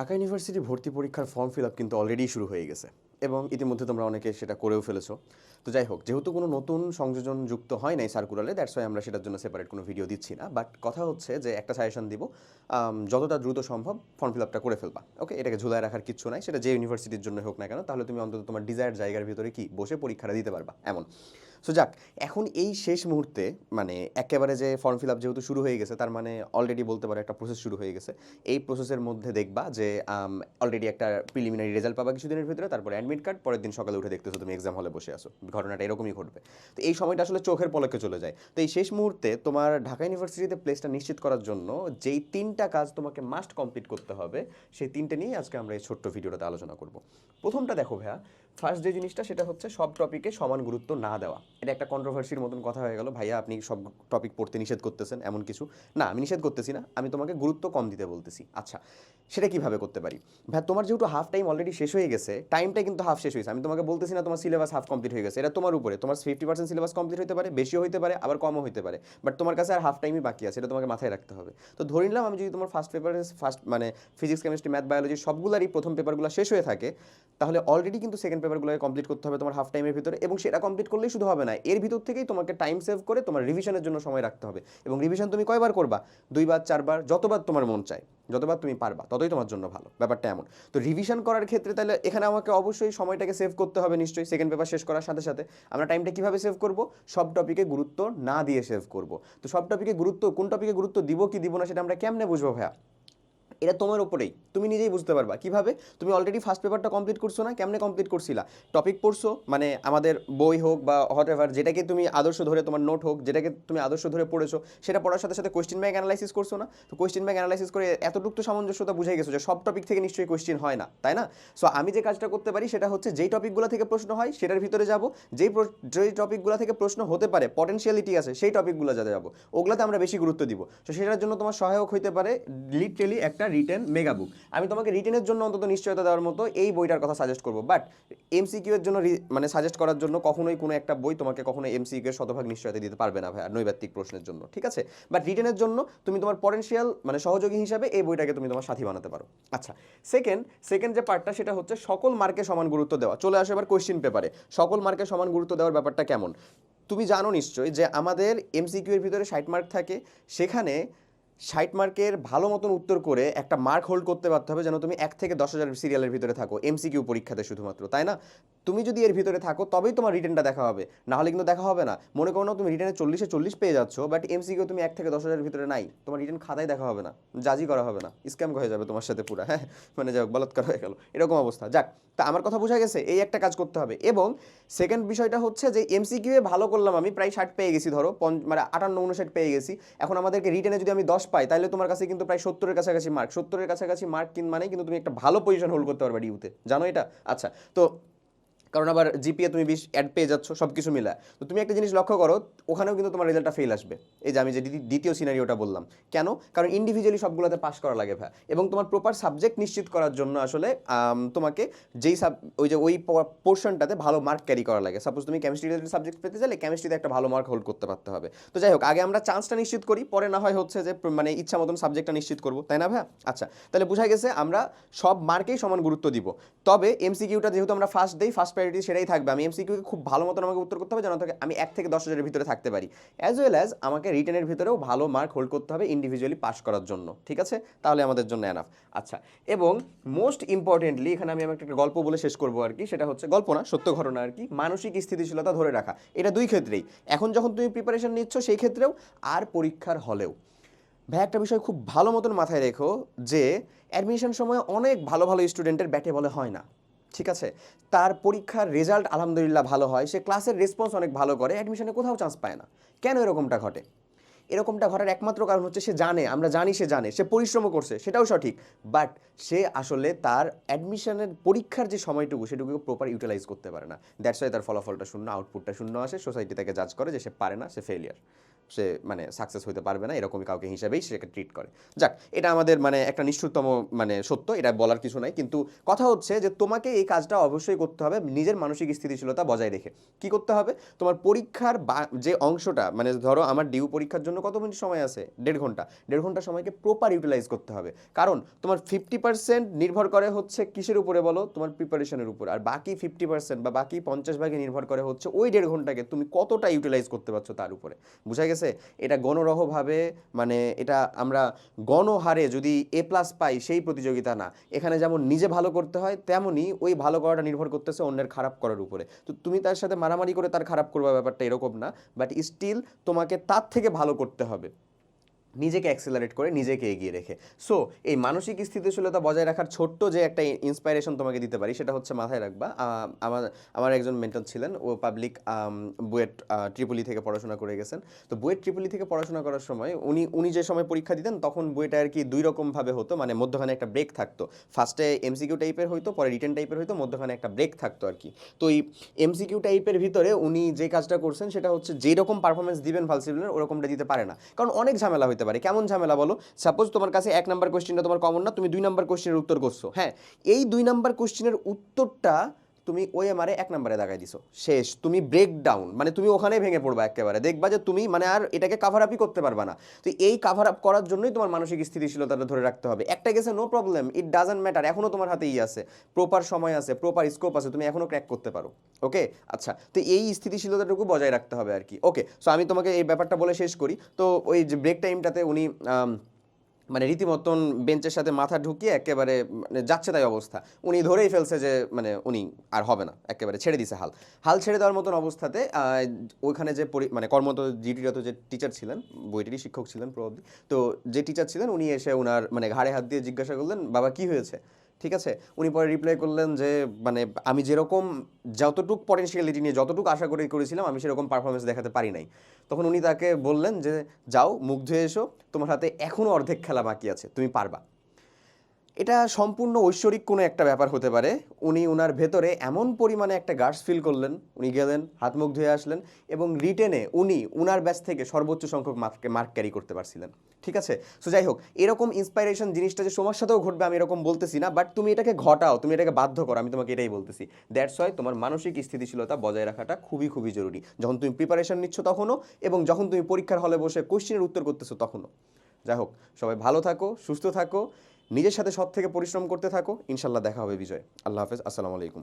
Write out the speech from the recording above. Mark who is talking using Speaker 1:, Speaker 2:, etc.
Speaker 1: Dhaka university ভর্তি পরীক্ষার form fill up কিন্তু অলরেডি শুরু হয়ে গেছে এবং ইতিমধ্যে তোমরা অনেকে সেটা করেও ফেলেছো। তো যাই হোক, যেহেতু কোনো নতুন সংযোজন যুক্ত হয় নাই সার্কুলারে দ্যাটস ওয়াই আমরা সেটার জন্য সেপারেট কোনো ভিডিও দিচ্ছি না। বাট কথা হচ্ছে যে একটা সাজেশন দিব যতটা দ্রুত সম্ভব ফর্ম ফিল আপটা করে ফেলবা। ওকে এটাকে ঝুলায় রাখার কিচ্ছু নাই। সেটা যে ইউনিভার্সিটির জন্য হোক না কেন, তাহলে তুমি অন্তত তোমার ডিজায়ার জায়গার ভিতরে কি বসে পরীক্ষাটা দিতে পারবা। এমন। সো যাক, এখন এই শেষ মুহূর্তে মানে একেবারে যে ফর্ম ফিল আপ যেহেতু শুরু হয়ে গেছে, তার মানে অলরেডি বলতে পারো একটা প্রসেস শুরু হয়ে গেছে। এই প্রসেসের মধ্যে দেখবা যে অলরেডি একটা প্রিলিমিনারি রেজাল্ট পাবা কিছুদিনের ভিতরে, তারপরে অ্যাডমিট কার্ড পরের দিন সকালে উঠে দেখতেছো তুমি এক্সাম হলে বসে আসো ঘটনাটা এরকমই ঘটবে। তো এই সময়টা আসলে চোখের পলকে চলে যায়। তো এই শেষ মুহূর্তে তোমার ঢাকা ইউনিভার্সিটিতে প্লেসটা নিশ্চিত করার জন্য যেই তিনটা কাজ তোমাকে মাস্ট কমপ্লিট করতে হবে, সেই তিনটে নিয়ে আজকে আমরা এই ছোট্ট ভিডিওটাতে আলোচনা করব। প্রথমটা দেখো ভাইয়া ফার্স্ট যে জিনিসটা, সেটা হচ্ছে সব টপিকে সমান গুরুত্ব না দেওয়া। এটা একটা কন্ট্রোভার্সির মতন কথা হয়ে গেল। ভাইয়া, আপনি সব টপিক পড়তে নিষেধ করতেছেন, এমন কিছু। না, আমি নিষেধ করতেছি না। আমি তোমাকে গুরুত্ব কম দিতে বলতেছি। আচ্ছা সেটা কীভাবে করতে পারি? ভাই তোমার যেহেতু হাফ টাইম অলরেডি শেষ হয়ে গেছে টাইমটা কিন্তু হাফ শেষ হয়েছে। আমি তোমাকে বলতেছি না, তোমার সিলেবাস হাফ কমপ্লিট হয়ে গেছে। এটা তোমার উপরে। তোমার ফিফটি পার্সেন্ট সিলেবাস কমপ্লিট হতে পারে, বেশিও হতে পারে, আবার কমও হতে পারে। বাট তোমার কাছে আর হাফ টাইমই বাকি আছে। এটা তোমাকে মাথায় রাখতে হবে। তো ধরে নিলাম, আমি যদি তোমার ফার্স্ট পেপারে ফার্স্ট মানে ফিজিক্স কেমিস্ট্রি ম্যাথ বায়োলজি সবগুলারই প্রথম পেপারগুলো শেষ হয়ে থাকে, তাহলে অলরেডি কিন্তু সেকেন্ড পেপারগুলোকে কমপ্লিট করতে হবে তোমার হাফ টাইমের ভিতরে এবং সেটা কমপ্লিট করলেই শুধু হবে না। এর ভিতর থেকেই তোমাকে টাইম সেভ করে তোমার রিভিশনের জন্য সময় রাখতে হবে। এবং রিভিশন তুমি কয়বার করবা? দুইবার, চারবার, যতবার তোমার মন চায়, যতবার তুমি পারবা, ততই তোমার জন্য ভালো। ব্যাপারটা এমন। তো রিভিশন করার ক্ষেত্রে তাহলে এখানে আমাকে অবশ্যই সময়টাকে সেভ করতে হবে নিশ্চয়ই সেকেন্ড পেপার শেষ করার সাথে সাথে। আমরা টাইমটা কীভাবে সেভ করব? সব টপিকে গুরুত্ব না দিয়ে সেভ করব। তো সব টপিকে গুরুত্ব, কোন টপিকে গুরুত্ব দিব, কি দিব না, সেটা আমরা কেমনে বুঝব ভাইয়া? এটা তোমার উপরেই। তুমি নিজেই বুঝতে পারবা। কীভাবে? তুমি অলরেডি ফার্স্ট পেপারটা কমপ্লিট করছ না? কেমনে কমপ্লিট করছিলা? টপিক পড়ছো? মানে আমাদের বই হোক বা হট এভার যেটাকে তুমি আদর্শ ধরে তোমার নোট হোক, যেটাকে তুমি আদর্শ ধরে পড়েছো, সেটা পড়ার সাথে সাথে কোয়েশ্চেন ব্যাংক অ্যানালাইসিস করছ না? তো কোয়েশ্চেন ব্যাংক অ্যানালাইসিস করে এতটুকু তো সামঞ্জস্যতা বুঝে গেছো যে সব টপিক থেকে নিশ্চয়ই কোয়েশ্চেন হয় না, তাই না? সো আমি যে কাজটা করতে পারি সেটা হচ্ছে যেই টপিকগুলো থেকে প্রশ্ন হয় সেটার ভিতরে যাব। যেই যেই টপিকগুলো থেকে প্রশ্ন হতে পারে পটেনশিয়ালিটি আছে, সেই টপিকগুলো যাতে যাব, ওগুলোতে আমরা বেশি গুরুত্ব দিব। তো সেটার জন্য তোমার সহায়ক হইতে পারে লিটারেলি একটা রিটেন মেগা বুক আমি তোমাকে রিটেনের জন্য অন্তত নিশ্চয়তা দেওয়ার মতো এই বইটার কথা সাজেস্ট করব বাট এমসিকিউ এর জন্য মানে সাজেস্ট করার জন্য কখনোই কোনো একটা বই তোমাকে কখনো এমসিকিউ এর শতভাগ নিশ্চয়তা দিতে পারবে না ভাই নৈবাত্তিক প্রশ্নের জন্য, ঠিক আছে? বাট রিটেনের জন্য তুমি তোমার পটেনশিয়াল মানে সহযোগী হিসাবে এই বইটাকে তুমি তোমার সাথী বানাতে পারো। আচ্ছা সেকেন্ড সেকেন্ড যে পার্টটা সেটা হচ্ছে সকল মার্কে সমান গুরুত্ব দেওয়া। চলে আসে এবার কোয়েশ্চেন পেপারে সকল মার্কে সমান গুরুত্ব দেওয়ার ব্যাপারটা কেমন? তুমি জানো নিশ্চয়ই যে আমাদের এমসিকিউ এর ভিতরে ষাট মার্ক থাকে, সেখানে ষাট মার্কের ভালো মতন উত্তর করে একটা মার্ক হোল্ড করতে পারতে হবে যেন তুমি এক থেকে দশ হাজার সিরিয়ালের ভিতরে থাকো এমসিকিউ পরীক্ষাতে শুধুমাত্র, তাই না? তুমি যদি এর ভিতরে থাকো, তবেই তোমার রিটার্নটা দেখা হবে। না হলে কিন্তু দেখা হবে না। মনে করো না তুমি রিটেনে চল্লিশে চল্লিশ পেয়ে যাচ্ছ বাট এমসিকিউ তুমি এক থেকে দশ হাজারের ভিতরে নাই। তোমার রিটার্ন খাতায় দেখা হবে না। জাজি করা হবে না। স্ক্যাম হয়ে যাবে তোমার সাথে পুরো। হ্যাঁ মানে যাক বলাৎকার হয়ে গেল। এরকম অবস্থা। যাক, তা আমার কথা বোঝা গেছে, এই একটা কাজ করতে হবে। এবং সেকেন্ড বিষয়টা হচ্ছে যে এমসিকিউ এ ভালো করলাম আমি, প্রায় ষাট পেয়ে গেছি ধরো, পঞ্চ- মানে আটান্ন উনষাট পেয়ে গেছি। এখন আমাদেরকে রিটার্নে যদি আমি দশ পাই, তাহলে তোমার কাছে কিন্তু প্রায় সত্তরের কাছাকাছি মার্ক সত্তরের কাছাকাছি মার্ক কিন মানে কিন্তু তুমি একটা ভালো পজিশন হোল্ড করতে পারবে ডিউতে জানো এটা? আচ্ছা তো কারণ আবার জিপিএ তুমি বিশ অ্যাড পেয়ে যাচ্ছ সব কিছু মিলা তো তুমি একটা জিনিস লক্ষ্য করো, ওখানেও কিন্তু তোমার রেজাল্টটা ফেল আসবে। এই যে আমি যে দ্বিতীয়- সিনারিওটা বললাম। কেন? কারণ ইন্ডিভিজুয়ালি সবগুলোতে পাস করা লাগে ভাই। এবং তোমার প্রপার সাবজেক্ট নিশ্চিত করার জন্য আসলে তোমাকে যেই সাব ওই যে ওই পোর্শনটাতে ভালো মার্ক ক্যারি করা লাগে। সাপোজ তুমি কেমিস্ট্রি রিলেটেড সাবজেক্ট পেতে চাইলে কেমিস্ট্রিতে একটা ভালো মার্ক হোল্ড করতে পারতে হবে। তো যাই হোক, আগে আমরা চান্সটা নিশ্চিত করি, পরে না হয় হচ্ছে যে মানে ইচ্ছা মতন সাবজেক্টটা নিশ্চিত করব। তাই না ভাই? আচ্ছা তাহলে বোঝা গেছে আমরা সব মার্কেই সমান গুরুত্ব দিব। তবে এমসিকিউটা যেহেতু আমরা ফার্স্ট দেই ফার্স্ট প্রায়োরিটি সেটাই থাকবে। আমি এমসিকিউকে খুব ভালো মতন আমাকে উত্তর করতে হবে যেন আমি এক থেকে দশ হাজারের ভিতরে থাকতে পারি। অ্যাজ ওয়েল অ্যাজ আমাকে রিটেনের ভিতরেও ভালো মার্ক হোল্ড করতে হবে ইন্ডিভিজুয়ালি পাস করার জন্য। ঠিক আছে? তাহলে আমাদের জন্য এনাফ আচ্ছা এবং মোস্ট ইম্পর্টেন্টলি এখানে আমি আমাকে একটা গল্প বলে শেষ করব আর কি। সেটা হচ্ছে গল্প না, সত্য ঘটনা আর কি। মানসিক স্থিতিশীলতা ধরে রাখা। এটা দুই ক্ষেত্রেই। এখন যখন তুমি প্রিপারেশন নিচ্ছ সেই ক্ষেত্রেও আর পরীক্ষার হলেও। ভাই, একটা বিষয় খুব ভালো মতন মাথায় রেখো যে অ্যাডমিশন সময় অনেক ভালো ভালো স্টুডেন্টের ব্যাটে বলে হয় না। ঠিক আছে? তার পরীক্ষার রেজাল্ট আলহামদুলিল্লাহ ভালো হয়। সে ক্লাসের রেসপন্স অনেক ভালো করে অ্যাডমিশনে কোথাও চান্স পায় না। কেন এরকমটা ঘটে? এরকমটা ঘটার একমাত্র কারণ হচ্ছে সে জানে, আমরা জানি সে জানে, সে পরিশ্রমও করছে, সেটাও সঠিক। বাট সে আসলে তার অ্যাডমিশনের পরীক্ষার যে সময়টুকু, সেটুকু প্রপার ইউটিলাইজ করতে পারে না। দ্যাটস ওয়াই তার ফলাফলটা শূন্য আউটপুটটা শূন্য আসে। সোসাইটি তাকে জাজ করে যে সে পারে না, সে ফেলিয়ার সে মানে সাকসেস হতে পারবে না, এরকমই কাউকে হিসাবেই সেকে ট্রিট করে। যাক, এটা আমাদের মানে একটা নিষ্ঠুরতম মানে সত্য, এটা বলার কিছু নাই। কিন্তু কথা হচ্ছে যে তোমাকে এই কাজটা অবশ্যই করতে হবে নিজের মানসিক স্থিতিশীলতা বজায় রেখে। কি করতে হবে? তোমার পরীক্ষার যে অংশটা মানে ধরো আমার ডিউ পরীক্ষার জন্য কত মিনিট সময় আছে? দেড় ঘণ্টা। দেড় ঘণ্টা সময়কে প্রপার ইউটিলাইজ করতে হবে। কারণ তোমার ফিফটি পার্সেন্ট নির্ভর করে হচ্ছে কিসের উপরে বলো? তোমার প্রিপারেশনের উপর। আর বাকি ফিফটি পার্সেন্ট বা বাকি পঞ্চাশ ভাগে নির্ভর করে হচ্ছে ওই দেড় ঘন্টাকে তুমি কতটা ইউটিলাইজ করতে পারছ তার উপরে। বুঝা গেছে? এটা গণরহভাবে মানে এটা আমরা গণহারে যদি এ প্লাস পাই সেই প্রতিযোগিতা না। এখানে যেমন নিজে ভালো করতে হয়, তেমনই ওই ভালো করাটা নির্ভর করতেছে অন্যের খারাপ করার উপরে। তো তুমি তার সাথে মারামারি করে তার খারাপ করবা ব্যাপারটা এরকম না বাট স্টিল তোমাকে তার থেকে ভালো করতে হবে। নিজেকে অ্যাক্সেলারেট করে নিজেকে এগিয়ে রেখে। সো এই মানসিক স্থিতিশীলতা বজায় রাখার ছোট্ট যে একটা ইন্সপাইরেশন তোমাকে দিতে পারি, সেটা হচ্ছে মাথায় রাখবা। আমার আমার একজন মেন্টর ছিলেন, ও পাবলিক বুয়েট ট্রিপলি থেকে পড়াশোনা করে গেছেন। তো বুয়েট ট্রিপলি থেকে পড়াশোনা করার সময় উনি উনি যে সময় পরীক্ষা দিতেন, তখন বুয়েটা আর কি দুই রকমভাবে হতো মানে মধ্যখানে একটা ব্রেক থাকতো। ফার্স্টে এমসিকিউ টাইপের হইতো, পরে রিটার্ন টাইপের হইতো, মধ্যখানে একটা ব্রেক থাকতো আর কি। তো এই এমসিকিউ টাইপের ভিতরে উনি যে কাজটা করছেন, সেটা হচ্ছে যেরকম পারফরমেন্স দিবেন ফালসিবিলের ওরকমটা দিতে পারে না। কারণ অনেক ঝামেলা হতে পারে। কেমন ঝামেলা বলো? সাপোজ তোমার কাছে এক নাম্বার কোয়েশ্চেনটা তোমার কমন না, তুমি দুই নাম্বার কোশ্চেনের উত্তর করছ। হ্যাঁ এই দুই নাম্বার কোয়েশ্চেনের উত্তরটা তুমি ওই এমারে এক নাম্বারে দাগাই দিছো। শেষ। তুমি ব্রেক ডাউন মানে তুমি ওখানে ভেঙে পড়বা একেবারে। দেখবা যে তুমি মানে আর এটাকে কাভার আপই করতে পারবা না। তো এই কাভার আপ করার জন্যই তোমার মানসিক স্থিতিশীলতাটা ধরে রাখতে হবে। একটা গেছে no problem it doesn't matter এখনও তোমার হাতেই আছে। প্রপার সময় আছে প্রপার স্কোপ আছে, তুমি এখনও ক্র্যাক করতে পারো। ওকে আচ্ছা তো এই স্থিতিশীলতাটুকু বজায় রাখতে হবে আর কি। ওকে সো আমি তোমাকে এই ব্যাপারটা বলে শেষ করি। তো ওই যে ব্রেক টাইমটাতে উনি মানে রীতিমতন বেঞ্চের সাথে মাথা ঢুকিয়ে একেবারে মানে যাচ্ছে তাই অবস্থা। উনি ধরেই ফেলছে যে মানে উনি আর হবে না, একেবারে ছেড়ে দিছে হাল। হাল ছেড়ে দেওয়ার মতন অবস্থাতে ওইখানে যে মানে কর্মরত জিটিরত যে টিচার ছিলেন, বইটিরই শিক্ষক ছিলেন প্রভাবলি তো যে টিচার ছিলেন, উনি এসে ওনার মানে ঘাড়ে হাত দিয়ে জিজ্ঞাসা করলেন, বাবা, কি হয়েছে? ঠিক আছে? উনি পরে রিপ্লাই করলেন যে মানে আমি যেরকম যতটুকু পটেনশিয়ালিটি নিয়ে যতটুকু আশা করে করেছিলাম, আমি সেরকম পারফরমেন্স দেখাতে পারি নাই। তখন উনি তাকে বললেন যে, যাও মুখ ধুয়ে এসো, তোমার হাতে এখনও অর্ধেক খেলা বাকি আছে, তুমি পারবা। এটা সম্পূর্ণ ঐশ্বরিক কোনো একটা ব্যাপার হতে পারে। উনি উনার ভেতরে এমন পরিমাণে একটা গার্ডস ফিল করলেন, উনি গেলেন, হাত মুখ ধুয়ে আসলেন এবং রিটেনে উনি উনার ব্যাচ থেকে সর্বোচ্চ সংখ্যক মার্ক মার্ক ক্যারি করতে পারছিলেন। ঠিক আছে? সো যাই হোক, এরকম ইন্সপাইরেশন জিনিসটা যে সমস্যাতেও সাথেও ঘটবে আমি এরকম বলতেছি না বাট তুমি এটাকে ঘটাও, তুমি এটাকে বাধ্য করো, আমি তোমাকে এটাই বলতেছি। দ্যাটস ওয়াই তোমার মানসিক স্থিতিশীলতা বজায় রাখাটা খুবই খুবই জরুরি। যখন তুমি প্রিপারেশন নিচ্ছ তখনও এবং যখন তুমি পরীক্ষার হলে বসে কোশ্চেনের উত্তর করতেছো তখনও। যাই হোক, সবাই ভালো থাকো, সুস্থ থাকো। নিজের সাথে সব থেকে পরিশ্রম করতে থাকো। ইনশাল্লাহ দেখা হবে বিজয়। আল্লাহ হাফেজ। আসসালামু আলাইকুম।